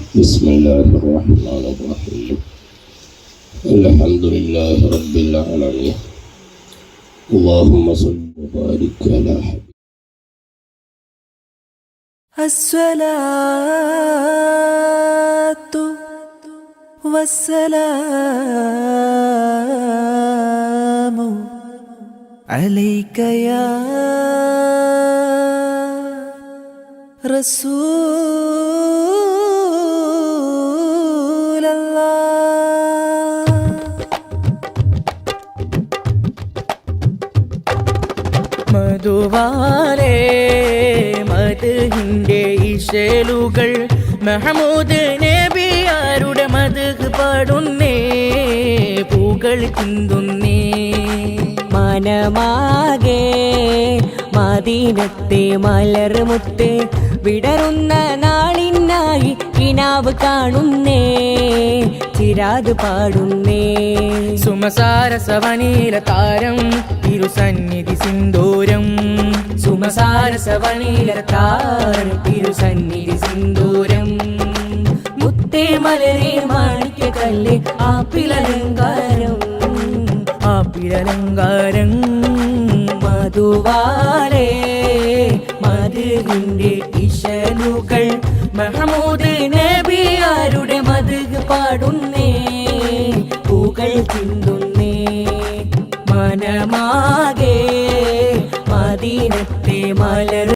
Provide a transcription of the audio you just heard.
بسم الله الرحمن الرحيم. الحمد لله رب العالمين. اللهم صل وبارك على الصلاة والسلام عليك يا رسول മധുവാലേ മധുഹിന്റെ ഇശലുകൾ Mahmoud നബിയാരുടെ മധു പാടുന്നേ? പൂകൾ ചിന്തുന്നേ. മനമാകെ മദീനത്തെ മലർമുത്ത് വിടരുന്ന നാളിനായി കിനാവ് കാണുന്നേ ചിരാത് പാടുന്നേ. സുമസാര സവനീല താരം തിരുസന്നിധി സിന്ദൂരം. സുമസാര സവനീല താരം സിന്ദൂരം. മുത്തേ മലരെ മാണിക്യ കല്ല് ആപ്പിലലങ്കാരം ആപ്പിലലങ്കാരം മധുവാലേ മധുവിന്റെ ഇശലുകൾ. മഹമൂദ് നബിയാരുടെ മധു പാടുന്നേ? പൂകൾ ചിന്തുന്നേ മനമാകെ മദീനത്തെ മലർ